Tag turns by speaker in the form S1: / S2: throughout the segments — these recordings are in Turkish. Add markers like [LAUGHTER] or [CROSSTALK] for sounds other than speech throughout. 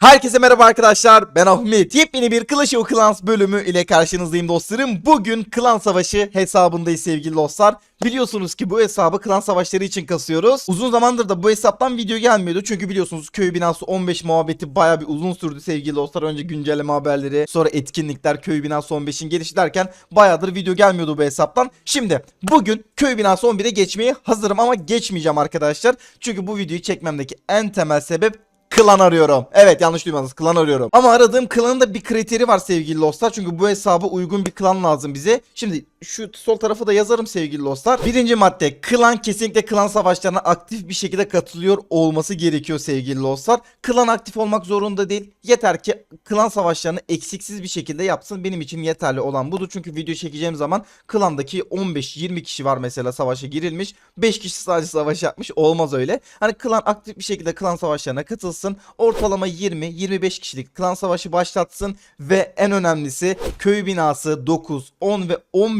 S1: Herkese merhaba arkadaşlar ben Ahmet. Yepyeni bir Clash of Clans bölümü ile karşınızdayım dostlarım. Bugün klan savaşı hesabındayız sevgili dostlar. Biliyorsunuz ki bu hesabı klan savaşları için kasıyoruz. Uzun zamandır da bu hesaptan video gelmiyordu. Çünkü biliyorsunuz köy binası 15 muhabbeti baya bir uzun sürdü sevgili dostlar. Önce güncelleme haberleri sonra etkinlikler köy binası 15'in gelişi derken Bayağıdır video gelmiyordu bu hesaptan. Şimdi bugün köy binası 11'e geçmeye hazırım ama geçmeyeceğim arkadaşlar. Çünkü bu videoyu çekmemdeki en temel sebep klan arıyorum. Evet yanlış duymadınız klan arıyorum. Ama aradığım klanın da bir kriteri var sevgili dostlar. Çünkü bu hesaba uygun bir klan lazım bize. Şimdi şu sol tarafı da yazarım sevgili dostlar. Birinci madde klan kesinlikle klan savaşlarına aktif bir şekilde katılıyor olması gerekiyor sevgili dostlar. Klan aktif olmak zorunda değil. Yeter ki klan savaşlarını eksiksiz bir şekilde yapsın. Benim için yeterli olan budur. Çünkü video çekeceğim zaman klandaki 15-20 kişi var mesela savaşa girilmiş. 5 kişi sadece savaş yapmış. Olmaz öyle. Hani klan aktif bir şekilde klan savaşlarına katılsın. Ortalama 20-25 kişilik klan savaşı başlatsın. Ve en önemlisi köy binası 9, 10 ve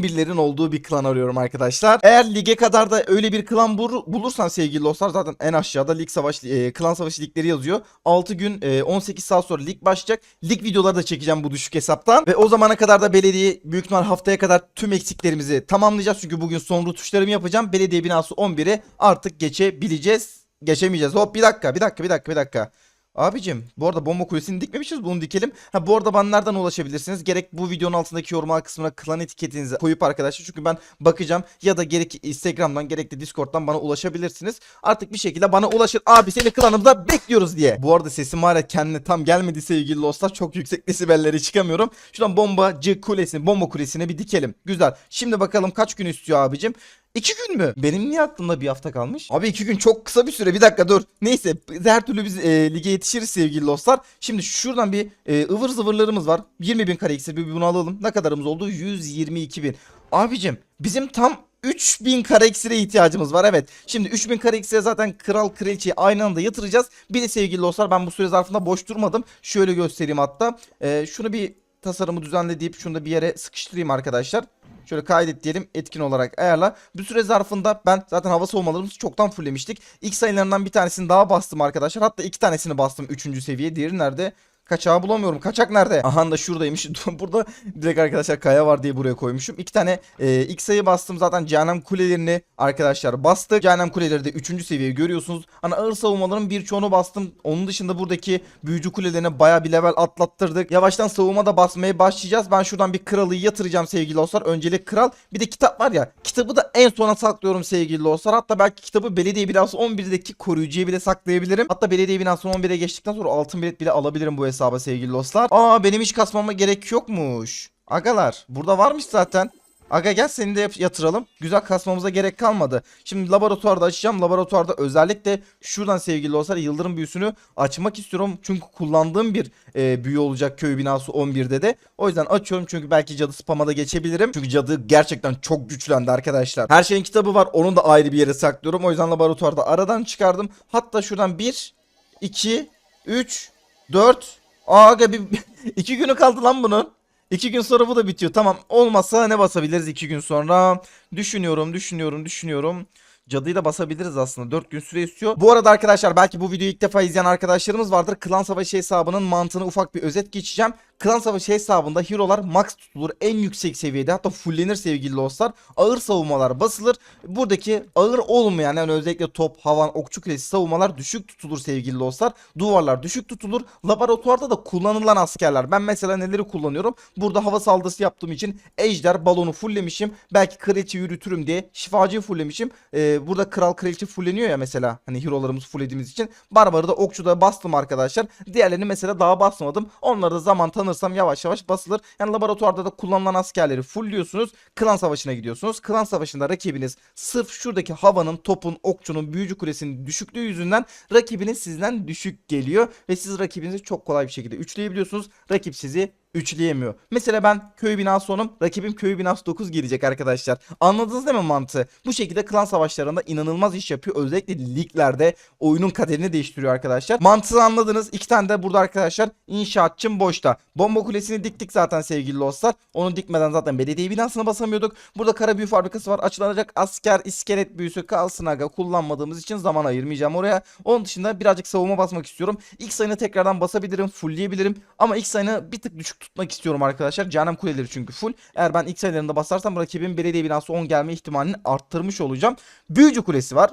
S1: 11'lerin olduğu bir klan arıyorum arkadaşlar. Eğer lige kadar da öyle bir klan bul- bulursan sevgili dostlar zaten en aşağıda lig savaş e, klan savaşı ligleri yazıyor. 6 gün e, 18 saat sonra lig başlayacak. Lig videoları da çekeceğim bu düşük hesaptan. Ve o zamana kadar da belediye büyük ihtimal haftaya kadar tüm eksiklerimizi tamamlayacağız. Çünkü bugün son rutuşlarımı yapacağım. Belediye binası 11'e artık geçebileceğiz. Geçemeyeceğiz. Hop bir dakika bir dakika bir dakika bir dakika. Abicim bu arada bomba kulesini dikmemişiz bunu dikelim. Ha bu arada bana nereden ulaşabilirsiniz? Gerek bu videonun altındaki yorumlar kısmına klan etiketinizi koyup arkadaşlar çünkü ben bakacağım ya da gerek Instagram'dan gerek de Discord'dan bana ulaşabilirsiniz. Artık bir şekilde bana ulaşın. Abi seni klanımda bekliyoruz diye. Bu arada sesim hala kendine tam gelmedi sevgili dostlar. Çok yüksek desibelleri çıkamıyorum. Şuradan bombacı kulesini, bomba kulesini bir dikelim. Güzel. Şimdi bakalım kaç gün istiyor abicim? İki gün mü? Benim niye aklımda bir hafta kalmış? Abi iki gün çok kısa bir süre. Bir dakika dur. Neyse her türlü biz e, lige yetişiriz sevgili dostlar. Şimdi şuradan bir e, ıvır zıvırlarımız var. 20 bin kare iksir bir bunu alalım. Ne kadarımız oldu? 122 bin. Abicim bizim tam 3000 kare iksire ihtiyacımız var evet. Şimdi 3000 kare iksire zaten kral kraliçeyi aynı anda yatıracağız. Bir de sevgili dostlar ben bu süre zarfında boş durmadım. Şöyle göstereyim hatta. E, şunu bir tasarımı düzenle deyip şunu da bir yere sıkıştırayım arkadaşlar. Şöyle kaydet diyelim etkin olarak ayarla. Bir süre zarfında ben zaten hava soğumalarımızı çoktan fulllemiştik. İlk sayılarından bir tanesini daha bastım arkadaşlar. Hatta iki tanesini bastım 3. seviye. Diğeri nerede? Kaçağı bulamıyorum. Kaçak nerede? Aha da şuradaymış. [LAUGHS] Burada direkt arkadaşlar kaya var diye buraya koymuşum. İki tane e, ilk sayı bastım zaten cehennem kulelerini arkadaşlar bastı. Cehennem kuleleri de 3. seviye görüyorsunuz. Hani ağır savunmaların birçoğunu bastım. Onun dışında buradaki büyücü kulelerine baya bir level atlattırdık. Yavaştan savunma da basmaya başlayacağız. Ben şuradan bir kralı yatıracağım sevgili dostlar. Öncelik kral. Bir de kitap var ya. Kitabı da en sona saklıyorum sevgili dostlar. Hatta belki kitabı belediye binası 11'deki koruyucuya bile saklayabilirim. Hatta belediye binası 11'e geçtikten sonra altın bilet bile alabilirim bu hesaba sevgili dostlar. Aa benim hiç kasmama gerek yokmuş. Agalar burada varmış zaten. Aga gel seni de yatıralım. Güzel kasmamıza gerek kalmadı. Şimdi laboratuvarda açacağım. Laboratuvarda özellikle şuradan sevgili dostlar yıldırım büyüsünü açmak istiyorum. Çünkü kullandığım bir e, büyü olacak köy binası 11'de de. O yüzden açıyorum çünkü belki cadı spam'a da geçebilirim. Çünkü cadı gerçekten çok güçlendi arkadaşlar. Her şeyin kitabı var. Onu da ayrı bir yere saklıyorum. O yüzden laboratuvarda aradan çıkardım. Hatta şuradan 1, 2, 3, 4. Aga bir, [LAUGHS] iki günü kaldı lan bunun. İki gün sonra bu da bitiyor. Tamam olmazsa ne basabiliriz iki gün sonra? Düşünüyorum, düşünüyorum, düşünüyorum. Cadıyı da basabiliriz aslında. 4 gün süre istiyor. Bu arada arkadaşlar belki bu videoyu ilk defa izleyen arkadaşlarımız vardır. Klan Savaşı hesabının mantığını ufak bir özet geçeceğim. Klan Savaşı hesabında hero'lar max tutulur. En yüksek seviyede hatta fullenir sevgili dostlar. Ağır savunmalar basılır. Buradaki ağır olmayan yani özellikle top, havan, okçu kulesi savunmalar düşük tutulur sevgili dostlar. Duvarlar düşük tutulur. Laboratuvarda da kullanılan askerler. Ben mesela neleri kullanıyorum? Burada hava saldırısı yaptığım için ejder balonu fulllemişim. Belki kraliçe yürütürüm diye şifacıyı fulllemişim. Ee, burada kral kraliçe fulleniyor ya mesela. Hani hero'larımız fulllediğimiz için. Barbarı da okçuda bastım arkadaşlar. Diğerlerini mesela daha basmadım. Onları da zaman tanırsam yavaş yavaş basılır. Yani laboratuvarda da kullanılan askerleri fullliyorsunuz. Klan savaşına gidiyorsunuz. Klan savaşında rakibiniz sırf şuradaki havanın, topun, okçunun, büyücü kulesinin düşüklüğü yüzünden rakibiniz sizden düşük geliyor. Ve siz rakibinizi çok kolay bir şekilde üçleyebiliyorsunuz. Rakip sizi üçleyemiyor. Mesela ben köy binası 10'um rakibim köy binası 9 girecek arkadaşlar. Anladınız değil mi mantığı? Bu şekilde klan savaşlarında inanılmaz iş yapıyor. Özellikle liglerde oyunun kaderini değiştiriyor arkadaşlar. Mantığı anladınız. İki tane de burada arkadaşlar inşaatçım boşta. Bomba kulesini diktik zaten sevgili dostlar. Onu dikmeden zaten belediye binasına basamıyorduk. Burada kara büyü fabrikası var. Açılacak asker iskelet büyüsü kalsın aga. Kullanmadığımız için zaman ayırmayacağım oraya. Onun dışında birazcık savunma basmak istiyorum. İlk sayını tekrardan basabilirim. Fullleyebilirim. Ama ilk sayını bir tık düşük tutmak istiyorum arkadaşlar. Cehennem kuleleri çünkü full. Eğer ben ilk sayılarında basarsam rakibin belediye binası 10 gelme ihtimalini arttırmış olacağım. Büyücü kulesi var.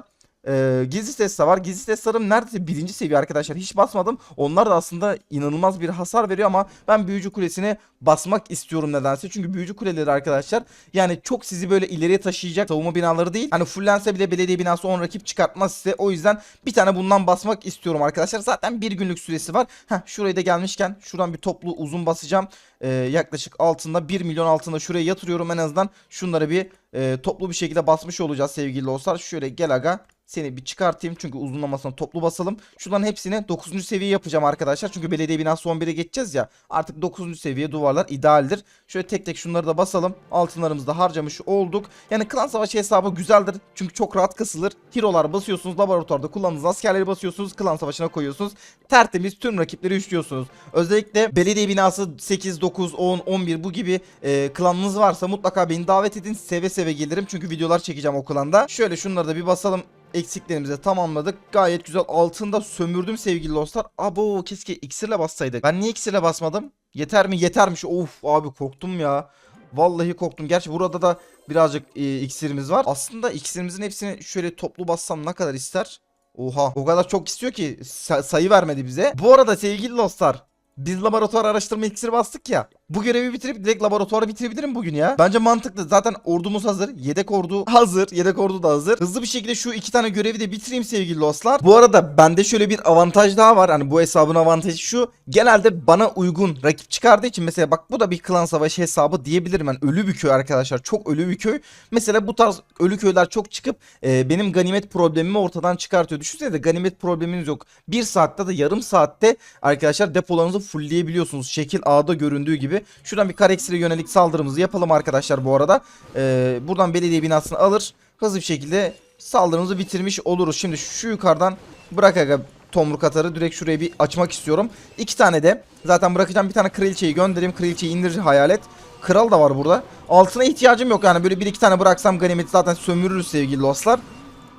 S1: Ee, gizli de var. Gizli seslerim neredeyse birinci seviye arkadaşlar. Hiç basmadım. Onlar da aslında inanılmaz bir hasar veriyor ama ben büyücü kulesine basmak istiyorum nedense. Çünkü büyücü kuleleri arkadaşlar yani çok sizi böyle ileriye taşıyacak savunma binaları değil. Hani fullense bile belediye binası 10 rakip çıkartmaz size. O yüzden bir tane bundan basmak istiyorum arkadaşlar. Zaten bir günlük süresi var. Heh, şurayı da gelmişken şuradan bir toplu uzun basacağım. Ee, yaklaşık altında 1 milyon altında şuraya yatırıyorum en azından. Şunları bir e, toplu bir şekilde basmış olacağız sevgili dostlar. Şöyle gel aga. Seni bir çıkartayım çünkü uzunlamasına toplu basalım. Şuradan hepsini 9. seviye yapacağım arkadaşlar. Çünkü belediye binası 11'e geçeceğiz ya. Artık 9. seviye duvarlar idealdir. Şöyle tek tek şunları da basalım. Altınlarımızı da harcamış olduk. Yani klan savaşı hesabı güzeldir. Çünkü çok rahat kasılır. Hero'lar basıyorsunuz. Laboratuvarda kullandığınız askerleri basıyorsunuz. Klan savaşına koyuyorsunuz. Tertemiz tüm rakipleri üçlüyorsunuz. Özellikle belediye binası 8, 9, 10, 11 bu gibi e, klanınız varsa mutlaka beni davet edin. Seve seve gelirim. Çünkü videolar çekeceğim o klanda. Şöyle şunları da bir basalım eksiklerimizi tamamladık. Gayet güzel altında sömürdüm sevgili dostlar. Abo keşke iksirle bassaydık. Ben niye iksirle basmadım? Yeter mi? Yetermiş. Of abi korktum ya. Vallahi korktum. Gerçi burada da birazcık e, iksirimiz var. Aslında iksirimizin hepsini şöyle toplu bassam ne kadar ister? Oha o kadar çok istiyor ki sa- sayı vermedi bize. Bu arada sevgili dostlar biz laboratuvar araştırma iksiri bastık ya. Bu görevi bitirip direkt laboratuvarı bitirebilirim bugün ya. Bence mantıklı. Zaten ordumuz hazır. Yedek ordu hazır. Yedek ordu da hazır. Hızlı bir şekilde şu iki tane görevi de bitireyim sevgili dostlar. Bu arada bende şöyle bir avantaj daha var. Hani bu hesabın avantajı şu. Genelde bana uygun rakip çıkardığı için mesela bak bu da bir klan savaşı hesabı diyebilirim. Ben ölü bir köy arkadaşlar. Çok ölü bir köy. Mesela bu tarz ölü köyler çok çıkıp e, benim ganimet problemimi ortadan çıkartıyor. Düşünsene ganimet probleminiz yok. Bir saatte de yarım saatte arkadaşlar depolarınızı fullleyebiliyorsunuz. Şekil A'da göründüğü gibi. Şuradan bir kareksire yönelik saldırımızı yapalım arkadaşlar bu arada. Ee, buradan belediye binasını alır. Hızlı bir şekilde saldırımızı bitirmiş oluruz. Şimdi şu yukarıdan bırak aga tomruk atarı direkt şuraya bir açmak istiyorum. İki tane de zaten bırakacağım bir tane kraliçeyi göndereyim. Kraliçeyi indir hayalet. Kral da var burada. Altına ihtiyacım yok yani böyle bir iki tane bıraksam ganimeti zaten sömürürüz sevgili dostlar.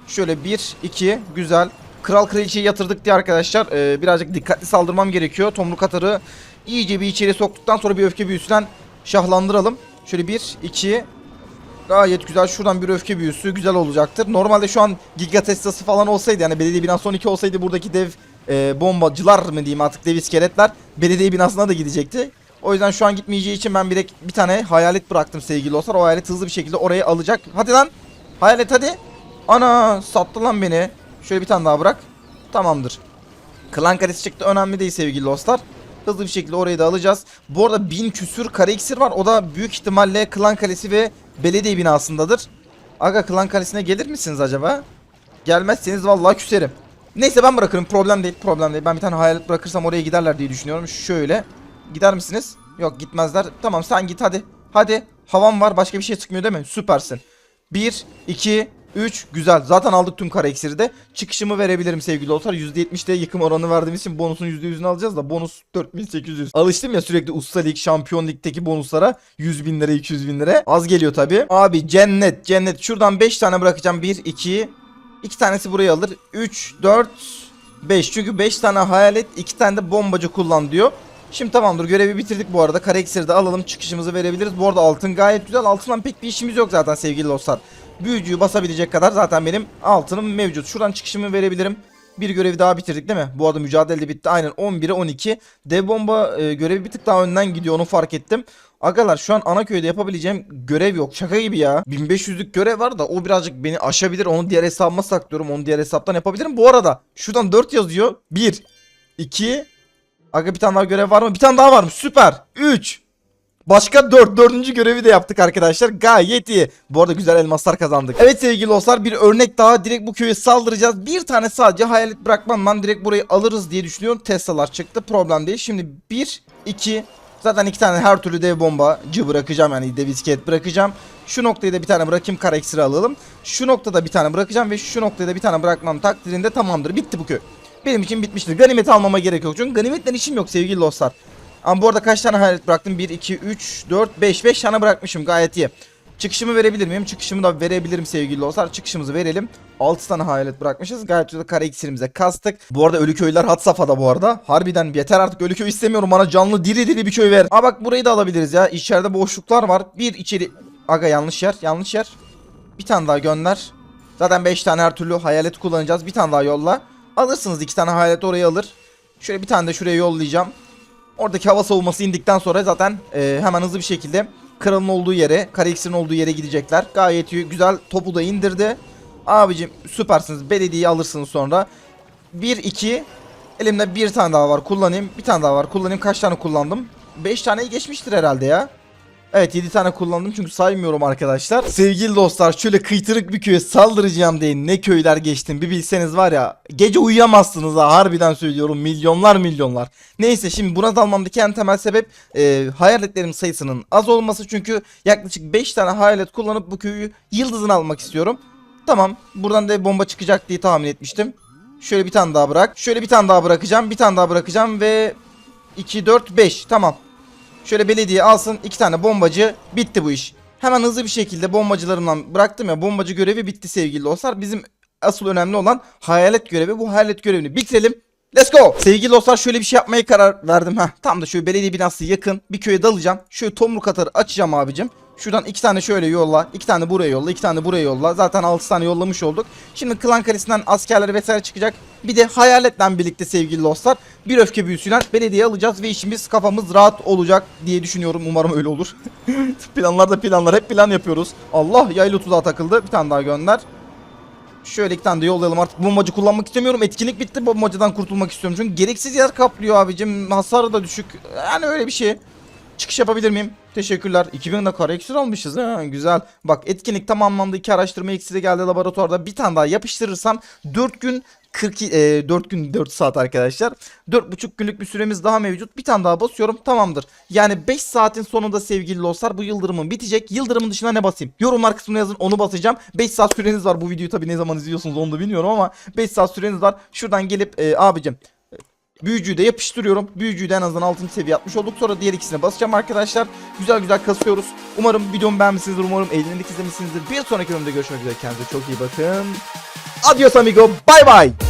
S1: Şöyle bir iki güzel. Kral kraliçeyi yatırdık diye arkadaşlar e, birazcık dikkatli saldırmam gerekiyor. Tomruk atarı iyice bir içeri soktuktan sonra bir öfke büyüsünden şahlandıralım. Şöyle bir iki Gayet güzel. Şuradan bir öfke büyüsü güzel olacaktır. Normalde şu an giga testası falan olsaydı yani belediye binası 12 olsaydı buradaki dev e, bombacılar mı diyeyim artık dev iskeletler belediye binasına da gidecekti. O yüzden şu an gitmeyeceği için ben bir, bir tane hayalet bıraktım sevgili dostlar. O hayalet hızlı bir şekilde orayı alacak. Hadi lan. Hayalet hadi. Ana sattı lan beni. Şöyle bir tane daha bırak. Tamamdır. Klan karesi çıktı önemli değil sevgili dostlar. Hızlı bir şekilde orayı da alacağız. Bu arada bin küsür kare iksir var. O da büyük ihtimalle klan kalesi ve belediye binasındadır. Aga klan kalesine gelir misiniz acaba? Gelmezseniz vallahi küserim. Neyse ben bırakırım problem değil problem değil. Ben bir tane hayalet bırakırsam oraya giderler diye düşünüyorum. Şöyle. Gider misiniz? Yok gitmezler. Tamam sen git hadi. Hadi. Havam var başka bir şey çıkmıyor değil mi? Süpersin. 1, 2, 3 güzel. Zaten aldık tüm kare iksiri de. Çıkışımı verebilirim sevgili dostlar. %70'de yıkım oranı verdiğimiz için bonusun %100'ünü alacağız da bonus 4800. Alıştım ya sürekli Usta Lig, Şampiyon Lig'deki bonuslara 100 bin lira 200 bin lira. Az geliyor tabi. Abi cennet cennet. Şuradan 5 tane bırakacağım. 1, 2, 2 tanesi buraya alır. 3, 4, 5. Çünkü 5 tane hayalet 2 tane de bombacı kullan diyor. Şimdi tamamdır görevi bitirdik bu arada. Kare iksiri de alalım çıkışımızı verebiliriz. Bu arada altın gayet güzel. Altından pek bir işimiz yok zaten sevgili dostlar. Büyücüyü basabilecek kadar zaten benim altınım mevcut. Şuradan çıkışımı verebilirim. Bir görevi daha bitirdik değil mi? Bu arada mücadele de bitti. Aynen 11'e 12. Dev bomba e, görevi bir tık daha önden gidiyor onu fark ettim. Agalar şu an ana köyde yapabileceğim görev yok. Şaka gibi ya. 1500'lük görev var da o birazcık beni aşabilir. Onu diğer hesabıma saklıyorum. Onu diğer hesaptan yapabilirim. Bu arada şuradan 4 yazıyor. 1 2 Aga bir tane daha görev var mı? Bir tane daha varmış. Süper. 3 Başka 4. Dördüncü görevi de yaptık arkadaşlar. Gayet iyi. Bu arada güzel elmaslar kazandık. Evet sevgili dostlar bir örnek daha. Direkt bu köye saldıracağız. Bir tane sadece hayalet bırakmam ben. Direkt burayı alırız diye düşünüyorum. Tesla'lar çıktı. Problem değil. Şimdi 1, 2, Zaten iki tane her türlü dev bombacı bırakacağım yani dev iskelet bırakacağım. Şu noktayı da bir tane bırakayım kara iksiri alalım. Şu noktada bir tane bırakacağım ve şu noktaya da bir tane bırakmam takdirinde tamamdır. Bitti bu köy. Benim için bitmiştir. Ganimet almama gerek yok. Çünkü ganimetten işim yok sevgili dostlar. Ama bu arada kaç tane hayalet bıraktım? 1, 2, 3, 4, 5. 5 tane bırakmışım gayet iyi. Çıkışımı verebilir miyim? Çıkışımı da verebilirim sevgili dostlar. Çıkışımızı verelim. 6 tane hayalet bırakmışız. Gayet güzel kara iksirimize kastık. Bu arada ölü köylüler had safhada bu arada. Harbiden yeter artık ölü köy istemiyorum. Bana canlı diri diri bir köy ver. Aa bak burayı da alabiliriz ya. İçeride boşluklar var. Bir içeri... Aga yanlış yer. Yanlış yer. Bir tane daha gönder. Zaten 5 tane her türlü hayalet kullanacağız. Bir tane daha yolla. Alırsınız 2 tane hayalet oraya alır. Şöyle bir tane de şuraya yollayacağım. Oradaki hava savunması indikten sonra zaten e, hemen hızlı bir şekilde kralın olduğu yere, kara olduğu yere gidecekler. Gayet iyi, güzel topu da indirdi. Abicim süpersiniz. Belediyeyi alırsınız sonra. 1 2 elimde bir tane daha var kullanayım. Bir tane daha var kullanayım. Kaç tane kullandım? 5 taneyi geçmiştir herhalde ya. Evet 7 tane kullandım çünkü saymıyorum arkadaşlar. Sevgili dostlar şöyle kıytırık bir köye saldıracağım diye ne köyler geçtim bir bilseniz var ya. Gece uyuyamazsınız ha harbiden söylüyorum milyonlar milyonlar. Neyse şimdi buna dalmamdaki en temel sebep e, hayaletlerim sayısının az olması. Çünkü yaklaşık 5 tane hayalet kullanıp bu köyü yıldızını almak istiyorum. Tamam buradan da bomba çıkacak diye tahmin etmiştim. Şöyle bir tane daha bırak. Şöyle bir tane daha bırakacağım. Bir tane daha bırakacağım ve 2 4 5 tamam. Şöyle belediye alsın iki tane bombacı bitti bu iş. Hemen hızlı bir şekilde bombacılarımdan bıraktım ya bombacı görevi bitti sevgili dostlar. Bizim asıl önemli olan hayalet görevi bu hayalet görevini bitirelim. Let's go. Sevgili dostlar şöyle bir şey yapmaya karar verdim. Heh, tam da şöyle belediye binası yakın bir köye dalacağım. Şöyle tomruk atarı açacağım abicim. Şuradan iki tane şöyle yolla. iki tane buraya yolla. iki tane buraya yolla. Zaten altı tane yollamış olduk. Şimdi klan kalesinden askerler vesaire çıkacak. Bir de hayaletle birlikte sevgili dostlar. Bir öfke büyüsüyle belediye alacağız ve işimiz kafamız rahat olacak diye düşünüyorum. Umarım öyle olur. [LAUGHS] planlar da planlar. Hep plan yapıyoruz. Allah yaylı tuzağa takıldı. Bir tane daha gönder. Şöyle iki tane de yollayalım artık bombacı kullanmak istemiyorum. Etkinlik bitti bombacıdan kurtulmak istiyorum. Çünkü gereksiz yer kaplıyor abicim. Hasarı da düşük. Yani öyle bir şey. Çıkış yapabilir miyim? Teşekkürler. 2000 de kara iksir almışız. Ha, güzel. Bak etkinlik tamamlandı. İki araştırma iksiri geldi laboratuvarda. Bir tane daha yapıştırırsam 4 gün 40 e, 4 gün 4 saat arkadaşlar. 4,5 günlük bir süremiz daha mevcut. Bir tane daha basıyorum. Tamamdır. Yani 5 saatin sonunda sevgili dostlar bu yıldırımın bitecek. Yıldırımın dışına ne basayım? Yorumlar kısmına yazın onu basacağım. 5 saat süreniz var. Bu videoyu tabii ne zaman izliyorsunuz onu da bilmiyorum ama 5 saat süreniz var. Şuradan gelip e, abicim Büyücüyü de yapıştırıyorum. Büyücüyü de en azından 6. seviye yapmış olduk. Sonra diğer ikisine basacağım arkadaşlar. Güzel güzel kasıyoruz. Umarım videomu beğenmişsinizdir. Umarım eğlendik izlemişsinizdir. Bir sonraki bölümde görüşmek üzere. Kendinize çok iyi bakın. Adios amigo. Bye bye.